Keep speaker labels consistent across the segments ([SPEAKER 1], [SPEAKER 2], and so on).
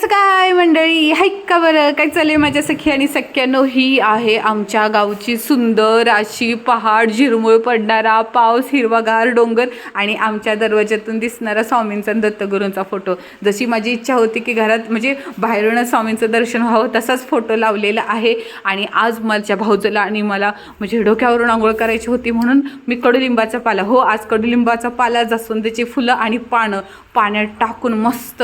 [SPEAKER 1] कसं काय मंडळी? हाय का बरं? काय चालेल माझ्या सखी आणि सख्यानो? ही आहे आमच्या गावची सुंदर अशी पहाड झिरमुळ पडणारा पाऊस हिरवागार डोंगर आणि आमच्या दरवाज्यातून दिसणारा स्वामींचा दत्तगुरूंचा फोटो. जशी माझी इच्छा होती की घरात म्हणजे बाहेरूनच स्वामींचं दर्शन व्हावं तसाच फोटो लावलेला आहे. आणि आज माझ्या भाऊजला आणि मला म्हणजे डोक्यावरून आंघोळ करायची होती म्हणून मी कडुलिंबाचा पाला हो आज कडुलिंबाचा पाला जास्वंदीची फुलं आणि पानं पाण्यात टाकून मस्त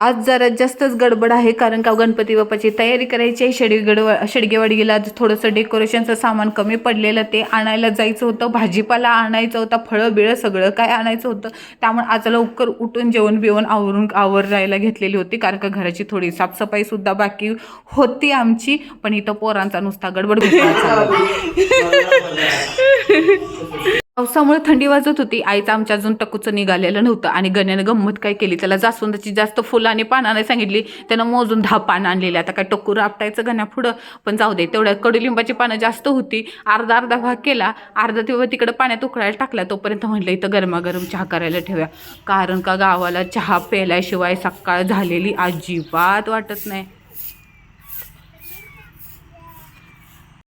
[SPEAKER 1] आज जरा जास्तच गडबड आहे कारण का गणपती बाप्पाची तयारी करायची आहे. शेडगड शेडगेवाडीला आज थोडंसं डेकोरेशनचं सामान कमी पडलेलं ते आणायला जायचं होतं. भाजीपाला आणायचं होता फळं बिळं सगळं काय आणायचं होतं. त्यामुळे आज लवकर उठून जेवण बिवण आवरून आवरायला घेतलेली होती कारण का घराची थोडी साफसफाईसुद्धा बाकी होती आमची. पण इथं पोरांचा नुसता गडबड. पावसामुळे थंडी वाजत होती. आईचं आमच्या अजून टकूचं निघालेलं नव्हतं आणि गण्यानं गंमत काय केली? त्याला जास्वंदाची जास्त फुलं आणि पानं नाही सांगितली. त्यानं मोजून दहा पानं आणलेली. आता काय टक्कू आपटायचं गण्या पुढं? पण जाऊ दे तेवढ्या कडुलिंबाची पानं जास्त होती. अर्धा अर्धा भाग केला. अर्धा तेव्हा तिकडं पाण्यात उकळायला टाकला. तोपर्यंत म्हटलं इथं गरमागरम चहा करायला ठेव्या कारण का गावाला चहा प्यायल्याशिवाय सकाळ झालेली अजिबात वाटत नाही.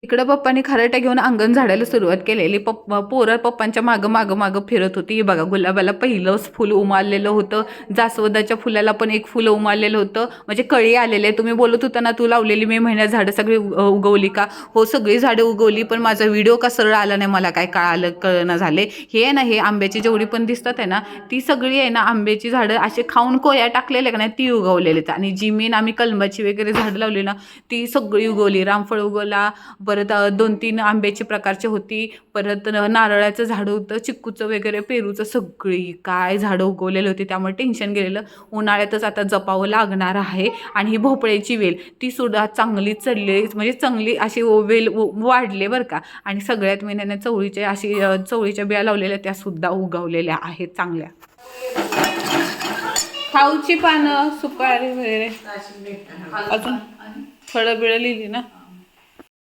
[SPEAKER 1] इकडं पप्पाने खराट्या घेऊन अंगण झाडायला सुरुवात केलेली. पप्पा पोरं पप्पांच्या मागं मागं मागं फिरत होती. बघा गुलाबाला पहिलंच फुल उमारलेलं होतं. जास्वंदाच्या फुलाला पण एक फुलं उमारलेलं होतं. म्हणजे कळी आलेले. तुम्ही बोलत होता ना तू लावलेली मे महिन्यात झाडं सगळी उग- उगवली का? हो सगळी झाडं उगवली पण माझा व्हिडिओ का सरळ आला नाही? मला काय कळालं कळणं झाले. हे आहे ना हे आंब्याची जेवढी पण दिसतात आहे ना ती सगळी आहे ना आंब्याची झाडं असे खाऊन कोया टाकलेले का नाही ती उगवलेली आहेत आणि जी मेन आम्ही कलमाची वगैरे झाडं लावली ना ती सगळी उगवली. रामफळ उगवला परत दोन तीन आंब्याची प्रकारची होती. परत नारळाचं झाडं होतं चिक्कूचं वगैरे पेरूचं सगळी काय झाडं उगवलेली होती. त्यामुळे टेन्शन गेलेलं. उन्हाळ्यातच आता जपावं लागणार आहे. आणि ही भोपळ्याची वेल ती सुद्धा चांगली चढली म्हणजे चांगली अशी वेल वाढले बरं का. आणि सगळ्यात महिन्याने चवळीच्या अशी चवळीच्या बिया लावलेल्या त्या सुद्धा उगवलेल्या आहेत चांगल्या. खाऊची पानं सुपारी वगैरे. अजून फळं बिळं लिहिली ना?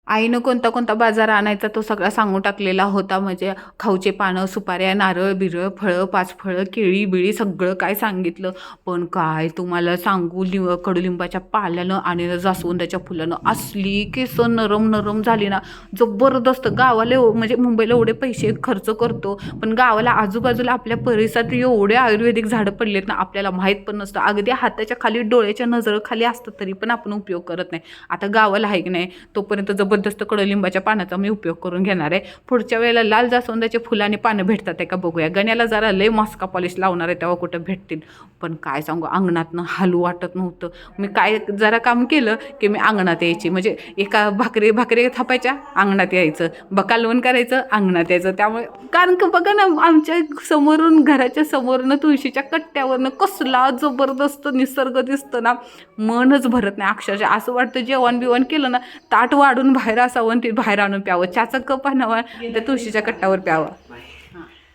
[SPEAKER 1] आईनं कोणता कोणता बाजार आणायचा तो सगळा सांगून टाकलेला होता. म्हणजे खाऊचे पानं सुपाऱ्या नारळ बिरळ फळं पाच फळं केळी बिळी सगळं काय सांगितलं. पण काय तुम्हाला सांगू लिंब कडुलिंबाच्या पाल्यानं आणि जास्वंदाच्या फुलानं असली केसं नरम नरम झाली ना. जबरदस्त गावाला एव- म्हणजे मुंबईला एवढे पैसे खर्च करतो. पण गावाला आजूबाजूला आपल्या परिसरात एवढे आयुर्वेदिक झाडं पडलेत ना आपल्याला माहीत पण नसतं. अगदी हाताच्या खाली डोळ्याच्या नजरेखाली असतं तरी पण आपण उपयोग करत नाही. आता गावाला आहे की नाही तोपर्यंत जबरदस्त कडुलिंबाच्या पानाचा मी उपयोग करून घेणार आहे. पुढच्या वेळेला लाल जास्वंदाचे फुलं आणि पानं भेटतात आहे का बघूया. गण्याला जरा लय मस्का पॉलिश लावणार आहे तेव्हा कुठं भेटतील. पण काय सांगू अंगणातनं हालू वाटत नव्हतं. मी काय जरा काम केलं की मी अंगणात यायची. म्हणजे एका भाकरी भाकरी थापायच्या अंगणात यायचं. बकालवण करायचं अंगणात यायचं. त्यामुळे कारण का बघा ना आमच्या समोरून घराच्या समोरनं तुळशीच्या कट्ट्यावरनं कसला जबरदस्त निसर्ग दिसतं ना. मनच भरत नाही. अक्षरशः असं वाटतं जेवण बिवण केलं ना ताट वाढून बाहेर असावं आणि ते बाहेर आणून प्यावं. चहाचा कप आणावा त्या तुळशीच्या कट्ट्यावर प्यावं.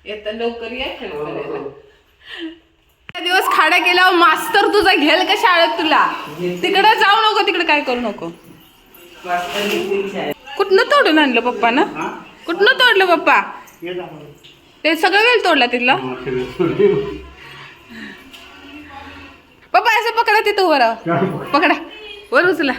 [SPEAKER 1] येतं लवकर या खेळ करायला. त्या दिवस खाडा केला मास्तर तुझा घेल का शाळेत तुला? तिकडे जाऊ नको तिकडे काय करू नको. कुठनं तोडून आणलं पप्पा ना कुठनं तोडलं पप्पा? ते सगळं वेळ तोडला तिथला? पप्पा असं पकडा तिथं वर पकडा. वर उचला.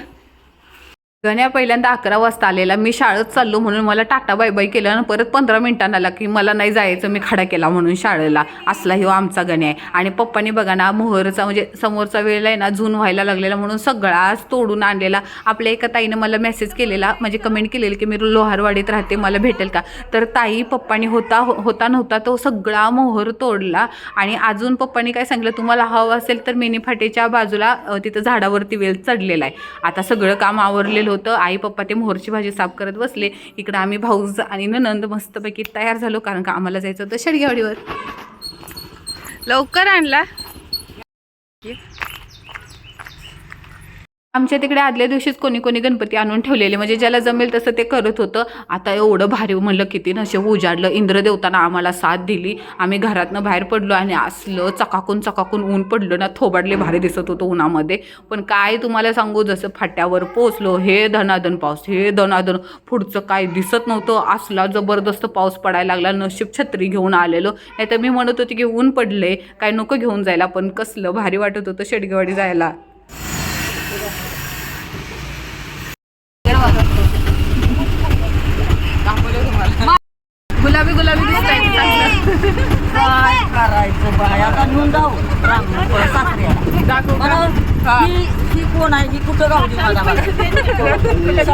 [SPEAKER 1] गण्या पहिल्यांदा अकरा वाजता आलेला. मी शाळेत चाललो म्हणून मला टाटा बाय बाय केलं आणि परत पंधरा मिनिटांना आला की मला नाही जायचं मी खडा केला म्हणून शाळेला. असला हो आमचा गण्या आहे. आणि पप्पानी बघा ना मोहरचा म्हणजे समोरचा वेळ आहे ना जून व्हायला लागलेला म्हणून सगळाच तोडून आणलेला. आपल्या एका ताईनं मला मेसेज केलेला म्हणजे कमेंट केलेली की मी लोहारवाडीत राहते मला भेटेल का? तर ताई पप्पानी होता हो, होता नव्हता तो सगळा मोहर तोडला. आणि अजून पप्पानी काय सांगितलं तुम्हाला हवं असेल तर मिनी फाटेच्या बाजूला तिथं झाडावरती वेल चढलेला आहे. आता सगळं काम आवरलेलं होतं. आई पप्पा ते मोहरची भाजी साफ करत बसले. इकडं आम्ही भाऊज आणि ननंद मस्तपैकी तयार झालो कारण का आम्हाला जायचं होतं शेडगेवाडीवर लवकर आणला. आमच्या तिकडे आदल्या दिवशीच कोणी कोणी गणपती आणून ठेवलेले. म्हणजे ज्याला जमेल तसं ते करत होतं. आता एवढं भारी म्हणलं किती नशे उजाडलं. इंद्रदेवताना आम्हाला साथ दिली. आम्ही घरातनं बाहेर पडलो आणि असलं चकाकून चकाकून ऊन पडलं ना थोबाडले भारी दिसत होतं उन्हामध्ये. पण काय तुम्हाला सांगू जसं फाट्यावर पोचलो हे धनाधन पाऊस हे धनाधन. पुढचं काय दिसत नव्हतं. असला जबरदस्त पाऊस पडायला लागला नशीब छत्री घेऊन आलेलो. नाही तर मी म्हणत होती की ऊन पडले काय नको घेऊन जायला. पण कसलं भारी वाटत होतं शेडगेवाडी जायला गुलाबी गुलाबी दिसताय की चांगलं
[SPEAKER 2] काय करायचं बाय आता घेऊन जाऊ रामपूर सासऱ्याला
[SPEAKER 1] दाखवू का?
[SPEAKER 2] बरं,
[SPEAKER 1] हा.
[SPEAKER 2] कोण आहे? ही कुठं गावली मला? मला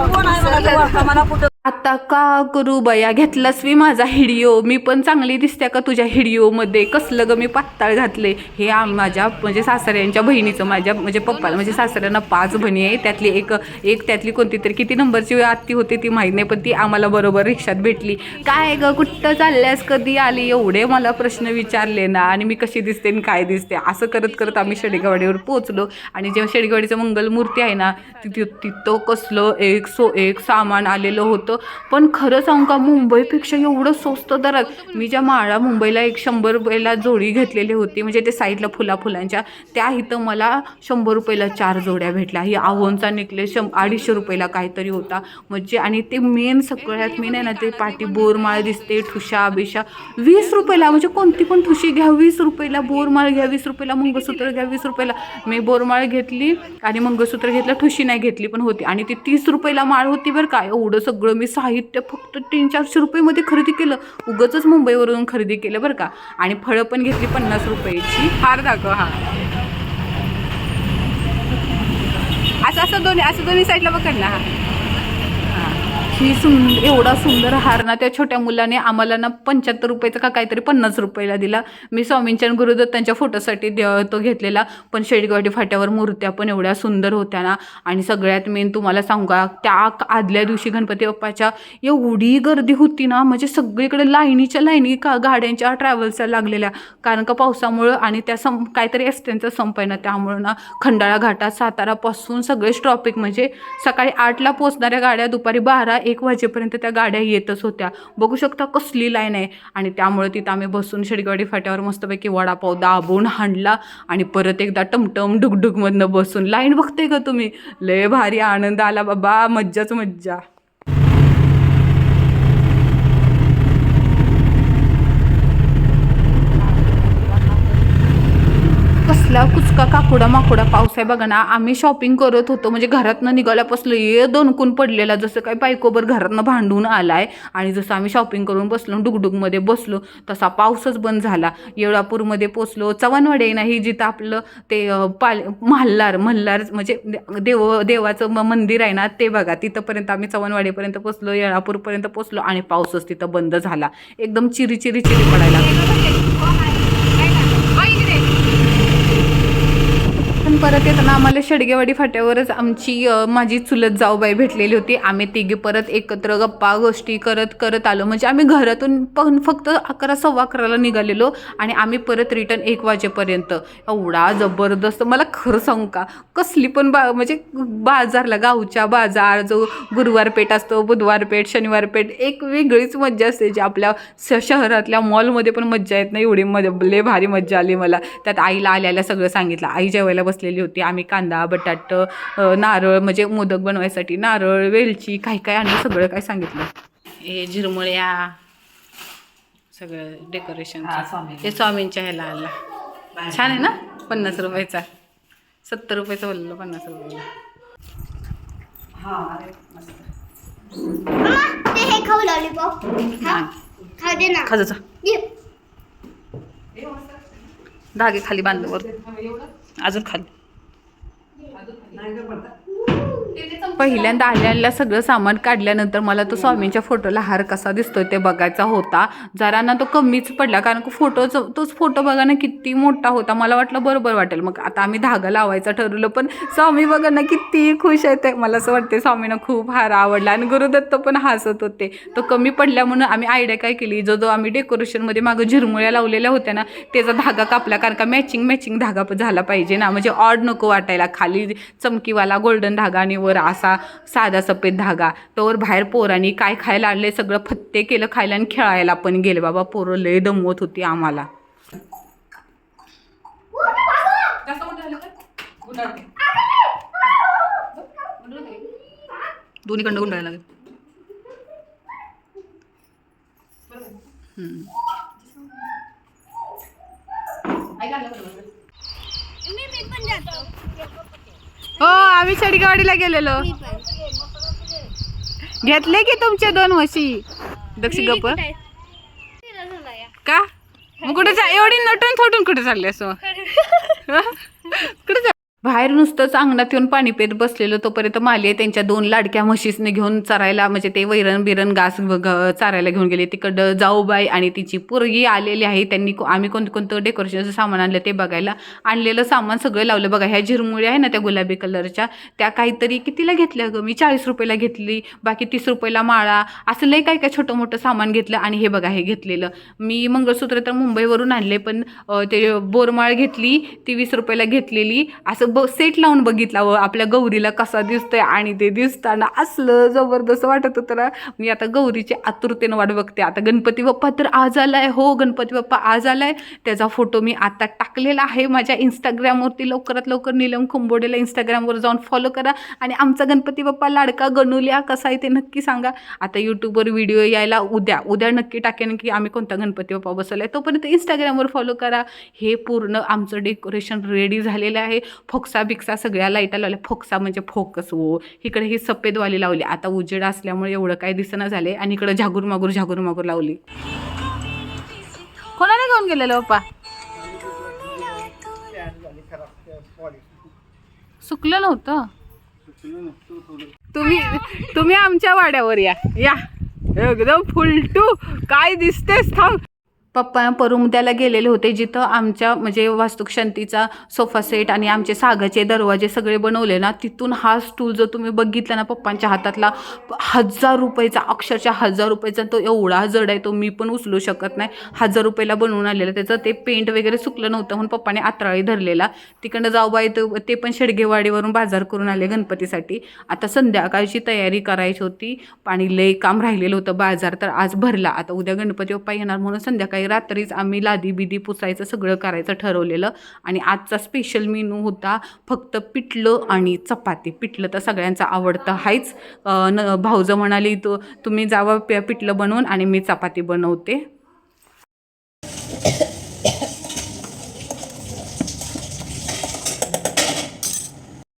[SPEAKER 2] कोण आहे? मला मला कुठं
[SPEAKER 1] आता का करू बया घेतलास मी माझा हिडिओ? मी पण चांगली दिसते का तुझ्या हिडिओमध्ये? कसलं ग मी पात्ताळ घातले? हे माझ्या म्हणजे सासऱ्यांच्या बहिणीचं माझ्या म्हणजे पप्पाला म्हणजे सासऱ्यांना पाच बहिणी आहे. त्यातली एक एक त्यातली कोणती तरी किती नंबरची आत्ती होती ती माहीत नाही पण ती आम्हाला बरोबर रिक्षात भेटली. काय ग कुठं चालल्यास? कधी आली? एवढे मला प्रश्न विचारले ना. आणि मी कशी दिसते आणि काय दिसते? असं करत करत आम्ही शेडेगावाडीवर पोहोचलो. आणि जेव्हा शेडेगावाडीचं मंगलमूर्ती आहे ना तिथं तिथं कसलं एक सो एक सामान आलेलं होतं. पण खरं सांगू का मुंबईपेक्षा एवढं स्वस्त दरात मी ज्या माळा मुंबईला एक शंभर रुपयाला जोडी घेतलेली होती म्हणजे ते साईडला फुला फुलांच्या त्या इथं मला शंभर रुपयाला चार जोड्या भेटल्या. ही आवोनचा नेकलेस शं अडीचशे रुपयाला काहीतरी होता. म्हणजे आणि ते मेन सगळ्यात मेन आहे ना ते पाठी बोरमाळ दिसते ठुशा बिशा. वीस रुपयाला म्हणजे कोणती पण ठुशी घ्या वीस रुपयाला बोरमाळ घ्या वीस रुपयाला मंगळसूत्र घ्या वीस रुपयाला. मी बोरमाळ घेतली आणि मंगळसूत्र घेतलं ठुशी नाही घेतली पण होती. आणि ती तीस रुपयाला माळ होती बरं का एवढं सगळं मी साहित्य फक्त तीन चारशे रुपयेमध्ये खरेदी केलं. उगच मुंबईवरून खरेदी केलं बरं का. आणि फळं पण घेतली पन्नास रुपयाची. हार दाखव हा असं असं दोन्ही असं दोन्ही साईडला पकडला हा. ही सुंदर एवढा सुंदर हार ना त्या छोट्या मुलाने आम्हाला ना पंच्याहत्तर रुपयाचा का काहीतरी पन्नास रुपयाला दिला. मी स्वामींच्या आणि गुरुदत्तांच्या फोटोसाठी तो घेतलेला. पण शेडगावडी फाट्यावर मूर्त्या पण एवढ्या सुंदर होत्या ना. आणि सगळ्यात मेन तुम्हाला सांगू का त्या आदल्या दिवशी गणपती बाप्पाच्या एवढी गर्दी होती ना म्हणजे सगळीकडे लाईनीच्या लाईनी का गाड्यांच्या ट्रॅव्हल्सच्या लागलेल्या. कारण का पावसामुळं आणि त्या सं काहीतरी एसट्यांचा संप आहे ना त्यामुळं ना खंडाळा घाटात सातारापासून सगळेच ट्रॉपिक म्हणजे सकाळी आठला पोचणाऱ्या गाड्या दुपारी बारा एक वाजेपर्यंत त्या गाड्या येतच होत्या. बघू शकता कसली लाईन आहे. आणि त्यामुळे तिथं आम्ही बसून शेडगाडी फाट्यावर मस्तपैकी वडापाव दाबून हाणला आणि परत एकदा टमटम डुगडुगमधनं बसून लाईन बघते का तुम्ही? लय भारी आनंद आला बाबा. मज्जाच मज्जा. कसला कुचका काकुडा माकुडा पाऊस आहे बघा ना. आम्ही शॉपिंग करत होतो. म्हणजे घरातनं निघाल्यापासून ये दोनकून पडलेला. जसं काय बायकोबर घरातनं भांडून आलाय. आणि जसं आम्ही शॉपिंग करून बसलो डुगडुगमध्ये बसलो तसा पाऊसच बंद झाला. येळापूरमध्ये पोचलो. चव्हाणवाडी नाही जिथं आपलं ते पाल मल्हार मल्हार म्हणजे देव देवाचं म- मंदिर आहे ना ते बघा. तिथंपर्यंत आम्ही चव्हाणवाडीपर्यंत पोचलो येळापूरपर्यंत पोचलो आणि पाऊसच तिथं बंद झाला. एकदम चिरी चिरी चिरी पडायला लागली पण परत येताना आम्हाला शेडगेवाडी फाट्यावरच आमची माझी चुलत जाऊबाई भेटलेली होती. आम्ही तिघी परत एकत्र गप्पा गोष्टी करत करत आलो. म्हणजे आम्ही घरातून पण फक्त अकरा सव्वा अकराला निघालेलो आणि आम्ही परत रिटर्न एक वाजेपर्यंत. एवढा जबरदस्त मला खरं सांगू का? कसली पण बा म्हणजे बाजारला गावच्या बाजार जो गुरुवार पेठ असतो बुधवार पेठ शनिवार पेठ एक वेगळीच मज्जा असते. जी आपल्या श शहरातल्या मॉलमध्ये पण मज्जा येत नाही. एवढी मजा लय भारी मज्जा आली मला. त्यात आईला आल्याला सगळं सांगितलं. आई जेवायला बसलेली होती. आम्ही कांदा बटाट नारळ म्हणजे मोदक बनवायसाठी नारळ वेलची काय काय आणलं सगळं काय सांगितलं? हे झिरमळ्या सगळं डेकोरेशन
[SPEAKER 2] हा, स्वामी.
[SPEAKER 1] हे स्वामींच्या ह्याला आला. छान आहे ना? पन्नास रुपयाचा. सत्तर रुपयाचा बोललो पन्नास रुपयाला
[SPEAKER 2] हा अरे मस्त.
[SPEAKER 3] ते हे खाऊ लॉलीपॉप
[SPEAKER 1] हा.
[SPEAKER 3] खाऊ दे ना.
[SPEAKER 1] खाजचा
[SPEAKER 3] ये.
[SPEAKER 1] धागे खाली बांधल्यावर अजून खाली.
[SPEAKER 2] नाही का पडत
[SPEAKER 1] पहिल्यांदा आल्याला सगळं सामान काढल्यानंतर मला तो स्वामींच्या फोटोला हार कसा दिसतोय ते बघायचा होता. जरा ना तो कमीच पडला कारण फोटोच तोच फोटो बघा ना किती मोठा होता. मला वाटलं बरोबर वाटेल. मग आता आम्ही धागा लावायचं ठरवलं पण स्वामी बघा ना किती खुश आहे ते. मला असं वाटते स्वामींना खूप हार आवडला. आणि गुरुदत्त पण हसत होते. तो कमी पडल्या म्हणून आम्ही आयडिया काय केली? जो जो आम्ही डेकोरेशनमध्ये मागं झिरमुळ्या लावलेल्या होत्या ना त्याचा धागा कापला. कारण का मॅचिंग मॅचिंग धागा झाला पाहिजे ना. म्हणजे ऑड नको वाटायला. खाली चमकीवाला गोल्डन धागा आणि वर असा साधा सफेद धागा. तोवर बाहेर पोरांनी काय खायला आणले सगळं फत्ते केलं खायला आणि खेळायला पण गेले. बाबा पोरं लय दमवत होती आम्हाला. दोन्ही कंड गुंडायला लागेल
[SPEAKER 3] मी पण जातो.
[SPEAKER 1] हो आम्ही चडगावाडीला गेलेलो. घेतले की तुमच्या दोन म्हशी? दक्षी गप. का? मग कुठे एवढी नटून थोडून कुठे चालली असं बाहेर नुसतंच अंगणात येऊन पाणी पेत बसलेलं तोपर्यंत माली त्यांच्या दोन लाडक्या म्हशीसने घेऊन चरायला म्हणजे ते वैरण बिरण घास चारायला घेऊन गेले. तिकडं जाऊबाई आणि तिची पोरगी आलेली आहे. त्यांनी को- आम्ही कोणतं कोणतं डेकोरेशनचं सामान आणलं ते बघायला. आणलेलं सामान सगळं लावलं. बघा ह्या झिरमुळ्या आहे ना त्या गुलाबी कलरच्या त्या काहीतरी कितीला घेतल्या गं? मी चाळीस रुपयाला घेतली बाकी तीस रुपयाला माळा. असं लई काय काय छोटं मोठं सामान घेतलं आणि हे बघा हे घेतलेलं. मी मंगळसूत्र तर मुंबईवरून आणले पण ते बोरमाळ घेतली ती वीस रुपयाला घेतलेली. असं ब सेट लावून बघितला व आपल्या गौरीला कसा दिसतोय आणि ते दिसताना असलं जबरदस्त वाटत होतं ना. मी आता गौरीची आतुरतेनं वाट बघते. आता गणपती बाप्पा तर आज आलाय. हो गणपती बाप्पा आज आलाय. त्याचा फोटो मी आता टाकलेला आहे माझ्या इंस्टाग्रामवरती लवकरात लवकर नीलम कुंबोडेला इंस्टाग्रामवर जाऊन फॉलो करा. आणि आमचा गणपती बाप्पा लाडका गणुल्या कसा आहे ते नक्की सांगा. आता यूट्यूबवर व्हिडिओ यायला उद्या. उद्या नक्की टाकेन की आम्ही कोणता गणपती बाप्पा बसवलाय. तोपर्यंत इंस्टाग्रामवर फॉलो करा. हे पूर्ण आमचं डेकोरेशन रेडी झालेलं आहे. फक्त फोक्सा बिक्सा सगळ्या लाईटा लावल्या. फोक्सा म्हणजे फोकस वो इकडे ही सफेदवाली लावली. आता उजेड असल्यामुळे एवढं काय दिसणं झाले आणि इकडे झागूर मागूर झागूर मागूर लावली. कोणाला घेऊन गेलेलं पप्पा सुकलं नव्हतं? तुम्ही तुम्ही आमच्या वाड्यावर या. या. एकदम फुलटू. काय दिसतेस थांब. पप्पा परमुद्याला गेलेले होते जिथं आमच्या म्हणजे वास्तुकशांतीचा सोफा सेट आणि आमचे सागाचे दरवाजे सगळे बनवले ना तिथून हा स्टूल जो तुम्ही बघितला ना पप्पांच्या हातातला हजार रुपयेचा अक्षरशः हजार रुपयाचा तो एवढा जड आहे तो मी पण उचलू शकत नाही. हजार रुपयाला बनवून आलेला त्याचं ते पेंट वगैरे सुकलं नव्हतं म्हणून पप्पाने आत्राळी धरलेला. तिकडनं जाऊबाई ते ते पण शेडगेवाडीवरून बाजार करून आले गणपतीसाठी. आता संध्याकाळची तयारी करायची होती. पाणी लय काम राहिलेलं होतं बाजार तर आज भरला. आता उद्या गणपती बाप्पा येणार म्हणून संध्याकाळी रात्रीच आम्ही लादी बिदी पुसायचं सगळं करायचं ठरवलेलं. आणि आजचा स्पेशल मेनू होता फक्त पिठलं आणि चपाती. पिठलं तर सगळ्यांचं आवडतं आहेच न भाऊजं म्हणाली तो तुम्ही जावं पिठलं बनवून आणि मी चपाती बनवते.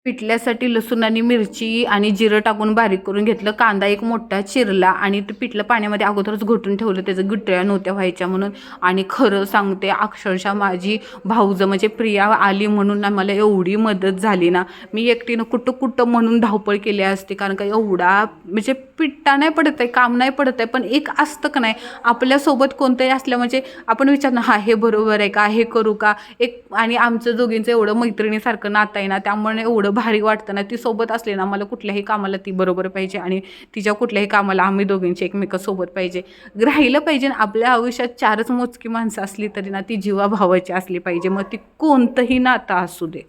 [SPEAKER 1] पिठल्यासाठी लसूण आणि मिरची आणि जिरं टाकून बारीक करून घेतलं. कांदा एक मोठा चिरला आणि ते पिठलं पाण्यामध्ये अगोदरच घोटून ठेवलं. त्याचं गिटळ्या नव्हत्या व्हायच्या म्हणून. आणि खरं सांगते अक्षरशः माझी भाऊजं म्हणजे प्रिया आली म्हणून ना मला एवढी मदत झाली ना. मी एकटीनं कुठं कुठं म्हणून धावपळ केली असते. कारण का एवढा म्हणजे पिट्टा नाही पडत आहे काम नाही पडत आहे. पण एक असतं का नाही आपल्यासोबत कोणतंही असल्या म्हणजे आपण विचारणं हा हे बरोबर आहे का हे करू का? एक आणि आमचं दोघींचं एवढं मैत्रिणीसारखं नातं आहे ना त्यामुळे एवढं भारी वाटतं ना ती सोबत असली ना मला कुठल्याही कामाला ती बरोबर पाहिजे आणि तिच्या कुठल्याही कामाला आम्ही दोघींची एकमेकासोबत पाहिजे. राहिलं पाहिजे ना आपल्या आयुष्यात चारच मोजकी माणसं असली तरी ना ती जीवाभावाची असली पाहिजे. मग ती कोणतंही नातं असू दे.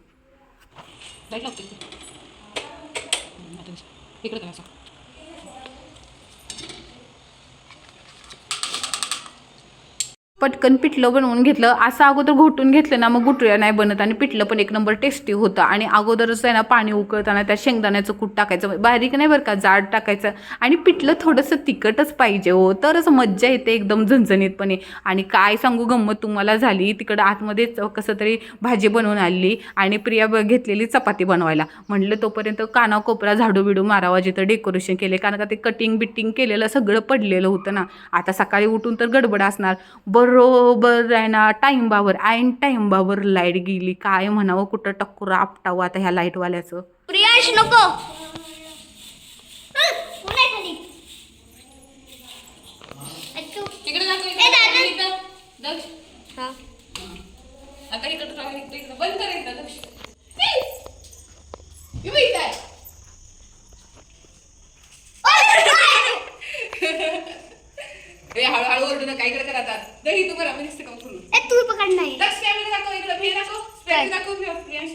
[SPEAKER 1] पटकन पिठलं बनवून घेतलं. असं अगोदर घोटून घेतलं ना मग गुटऱ्या नाही बनत आणि पिठलं पण एक नंबर टेस्टी होतं. आणि अगोदरच आहे ना पाणी उकळताना त्या शेंगदाण्याचं कूट टाकायचं. म्हणजे बारीक नाही बरं का जाड टाकायचं. आणि पिठलं थोडंसं तिखटच पाहिजे हो. तरच मज्जा येते एकदम झणझणीतपणे. आणि काय सांगू गंमत तुम्हाला झाली. तिकडं आतमध्ये कसं तरी भाजी बनवून आणली आणि प्रिया घेतलेली चपाती बनवायला. म्हटलं तोपर्यंत काना कोपरा झाडू बिडू मारावा जिथं डेकोरेशन केले कारण का ते कटिंग बिटिंग केलेलं सगळं पडलेलं होतं ना. आता सकाळी उठून तर गडबड असणार. बरोबर आहे ना. टाईमबावर ऐन टाईमबावर लाइट गेली. काय म्हणावं? कुठं टक्कर आपटावं आता ह्या लाईटवाल्याचं
[SPEAKER 3] प्रियांश नको
[SPEAKER 1] दक्ष
[SPEAKER 3] हा
[SPEAKER 1] आता इकडं राहा, इकडं इकडं बंद कर एकदा दक्ष ये बाई, काय ए, हळूहळू ओरडू नका इकडे कर आता दही तू बरं मी दिसते का फुलून
[SPEAKER 3] ए तू पकड नाही
[SPEAKER 1] दक्ष कॅमेरा दाखव इकडे भे दाखव स्पेट दाखवून ठेव प्रियांश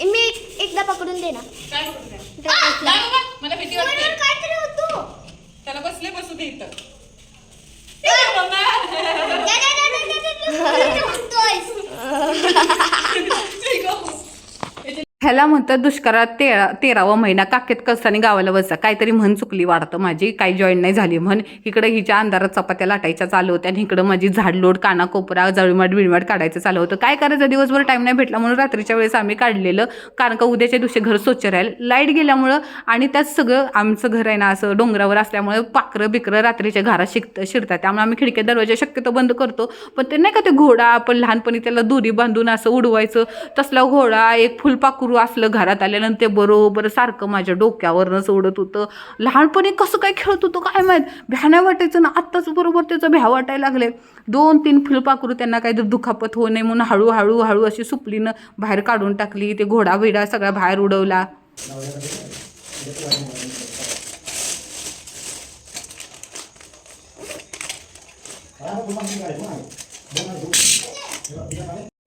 [SPEAKER 3] ए, मी एकदा पकडून दे ना
[SPEAKER 1] काय करू त्या?
[SPEAKER 3] इथं बसला.
[SPEAKER 1] जा बाबा, मला भीती वाटते
[SPEAKER 3] काहीतरी होतो
[SPEAKER 1] त्याला बसले बसू दे इथं ह्याला म्हणतात दुष्काळात तेरा तेरावा महिना काकेत कसाने गावाला बसा काहीतरी म्हण चुकली वाढतं माझी काही जॉईन नाही झाली म्हण. इकडं हिच्या अंधारात चपात्या लाटायच्या चालू होत्या आणि इकडं माझी झाडलोड काना कोपरा जळमाट बिळमाट काढायचं चालू होतं. काय करायचं? दिवसभर टाईम नाही भेटला म्हणून रात्रीच्या वेळेस आम्ही काढलेलं. कारण का उद्याच्या दिवशी घर स्वच्छ राहील. लाइट गेल्यामुळं आणि त्यात सगळं आमचं घर आहे ना असं डोंगरावर असल्यामुळे पाखरं बिकरं रात्रीच्या घरात शिकत शिरतात. त्यामुळे आम्ही खिडक्या दरवाजा शक्यतो बंद करतो. पण ते नाही का ते घोडा आपण लहानपणी त्याला दोरी बांधून असं उडवायचं? तसला घोडा एक फुलपाखरू असलं घरात आल्यानंतर ते बरोबर सारखं माझ्या डोक्यावरनं उडत होतं. लहानपणी कसं काय खेळत होतं काय माहीत? भ्या नाही वाटायचं ना आत्ताच बरोबर त्याचं भ्या वाटायला लागले दोन तीन फुलपाखरू त्यांना काहीतरी दुखापत होऊ नये म्हणून हळूहळू हळू अशी सुपलीनं बाहेर काढून टाकली. ते घोडा बिडा सगळा बाहेर उडवला.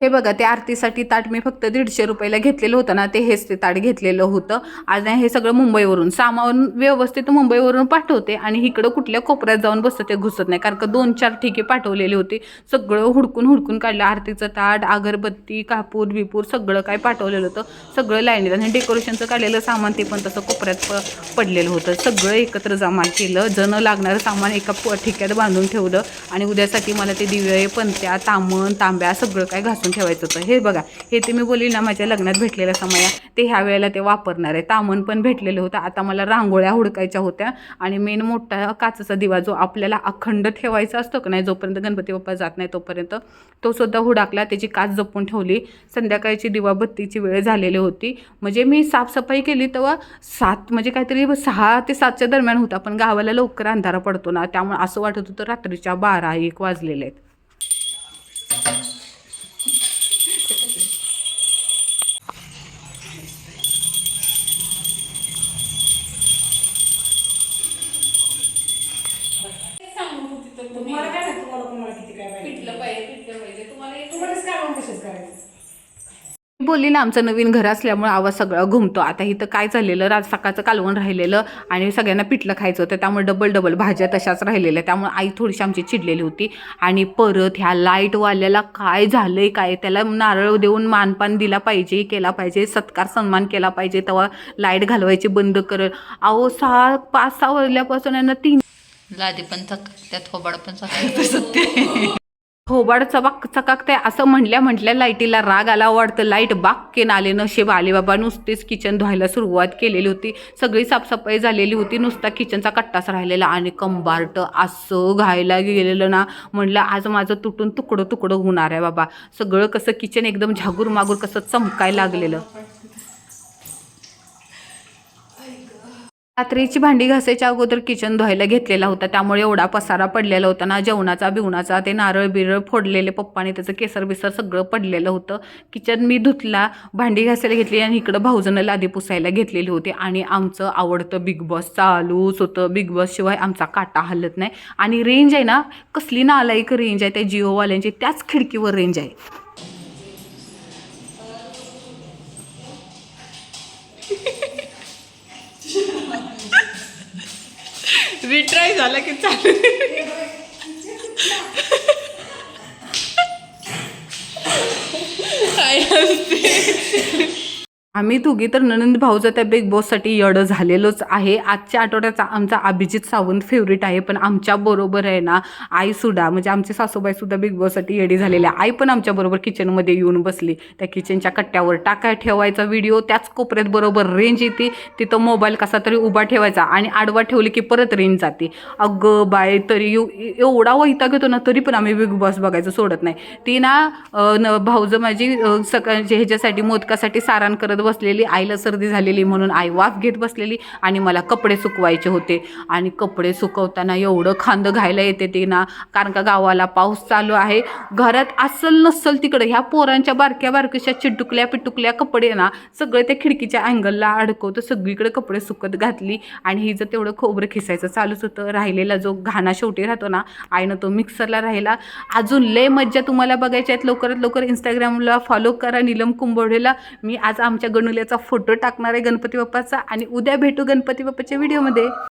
[SPEAKER 1] हे बघा ते आरतीसाठी ताट मी फक्त दीडशे रुपयाला घेतलेलं होतं ना ते हेच ते ताट घेतलेलं होतं. आज हे सगळं मुंबईवरून सामान व्यवस्थित मुंबईवरून पाठवते आणि इकडं कुठल्या कोपऱ्यात जाऊन बसतं ते घुसत नाही. कारण का दोन चार ठिके पाठवलेले होते. सगळं हुडकून हुडकून काढलं आरतीचं ताट अगरबत्ती कापूर बिपूर सगळं काय पाठवलेलं होतं. सगळं लाईनीत आणि डेकोरेशनचं काढलेलं सामान ते पण तसं कोपऱ्यात प पडलेलं होतं. सगळं एकत्र जमा केलं. जणं लागणारं सामान एका प ठिक्यात बांधून ठेवलं आणि उद्यासाठी मला ते दिवे पंत्या तामण तांब्या सगळं काय घासून ठेवायचं होतं. हे बघा हे ते मी बोलली ना माझ्या लग्नात भेटलेल्या समया ते ह्या वेळेला ते वापरणार आहे. तामण पण भेटलेलं होतं. आता मला रांगोळ्या हुडकायच्या होत्या आणि मेन मोठा काचेचा दिवा जो आपल्याला अखंड ठेवायचा असतो का नाही जोपर्यंत गणपती बाप्पा जात नाही तोपर्यंत तो सुद्धा हुडाकला त्याची काच जपून ठेवली. संध्याकाळची दिवा बत्तीची वेळ झालेली होती. म्हणजे मी साफसफाई केली तेव्हा सात म्हणजे काहीतरी सहा ते सातच्या दरम्यान होता पण गावाला लवकर अंधारा पडतो ना त्यामुळे असं वाटत होतं रात्रीच्या बारा एक वाजलेले आहेत. बोलली ना आमचं नवीन घर असल्यामुळे आवाज सगळा घुमतो. आता इथं काय चाललेलं? रात सकाळचं कालवण राहिलेलं आणि सगळ्यांना पिठलं खायचं होतं. त्यामुळे डबल डबल भाज्या तशाच राहिलेल्या. त्यामुळे आई थोडीशी आमची चिडलेली होती. आणि परत ह्या लाईटवाल्याला काय झालंय काय? त्याला नारळ देऊन मानपान दिला पाहिजे केला पाहिजे सत्कार सन्मान केला पाहिजे. तेव्हा लाइट घालवायची बंद कर. अहो सहा पाच सहा वाजल्यापासून यांना तीन
[SPEAKER 4] लादी पण चक त्यात थोबाड पण चक
[SPEAKER 1] थोबाड चबाक चकाकते असं म्हटल्या म्हटल्या लाईटीला राग आला. वाटतं लाइट बाक्केन आले नशेब. आले बाबा नुसतेच किचन धुवायला सुरुवात केलेली होती. सगळी साफसफाई झालेली होती. नुसता किचनचा कट्टाच राहिलेला आणि कंबार्ट असं घायला गेलेलं ना. म्हणलं आज माझं तुटून तुकडं तुकडं होणार आहे बाबा. सगळं कसं किचन एकदम झागूर मागूर कसं चमकायला लागलेलं. रात्रीची भांडी घासायच्या अगोदर किचन धुवायला घेतलेला होता. त्यामुळे एवढा पसारा पडलेला होता ना जेवणाचा बिवणाचा ते नारळ बिरळ फोडलेले पप्पाने त्याचं केसर बिसर सगळं पडलेलं होतं. किचन मी धुतला भांडी घासायला घेतली आणि इकडं भाऊजनं लादी पुसायला घेतलेली होती. आणि आमचं आवडतं बिग बॉस चालूच होतं. बिग बॉस शिवाय आमचा काटा हलत नाही. आणि रेंज आहे ना कसली नालायक रेंज आहे त्या जिओवाल्यांची त्याच खिडकीवर रेंज आहे. रिट्राय झाला की चालू. आम्ही दोघी तर ननंद भाऊचं त्या बिग बॉससाठी यड झालेलोच आहे. आजच्या आठवड्याचा आमचा अभिजित सावंत फेवरेट आहे पण आमच्या बरोबर आहे ना आईसुद्धा म्हणजे आमचे सासूबाईसुद्धा बिग बॉससाठी येडी झालेल्या. आई पण आमच्याबरोबर किचनमध्ये येऊन बसली. त्या किचनच्या कट्ट्यावर टाकाय ठेवायचा व्हिडिओ त्याच कोपऱ्यात बरोबर रेंज येते. तिथं मोबाईल कसा तरी उभा ठेवायचा आणि आडवा ठेवली की परत रेंज जाते. अगं बाय तरी एवढा वैताग येतो ना तरी पण आम्ही बिग बॉस बघायचं सोडत नाही. ती ना न भाऊजं माझी अं, सकाळची ह्याच्यासाठी मोदकासाठी सारण करत बसलेली आईला सर्दी झालेली म्हणून आई वाफ घेत बसलेली आणि मला कपडे सुकवायचे होते. आणि कपडे सुकवताना एवढं खांदं घायला येते ते ना कारण का गावाला पाऊस चालू आहे. घरात असल नसल तिकडे ह्या पोरांच्या बारक्या बारक्याशा चिटुकल्या पिटुकल्या कपडे ना सगळे त्या खिडकीच्या अँगलला अडकवतं सगळीकडे कपडे सुकत घातली. आणि हिचं तेवढं खोबरं खिसायचं चालूच होतं राहिलेला जो घाणा शेवटी राहतो ना आईनं तो मिक्सरला राहिला. अजून लय मज्जा तुम्हाला बघायच्या आहेत लवकरात लवकर इंस्टाग्रामला फॉलो करा नीलम कुंभवडेला मी आज आमच्या गणुल्याचा फोटो टाकणार आहे गणपती बाप्पाचा आणि उद्या भेटू गणपती बाप्पाच्या व्हिडिओमध्ये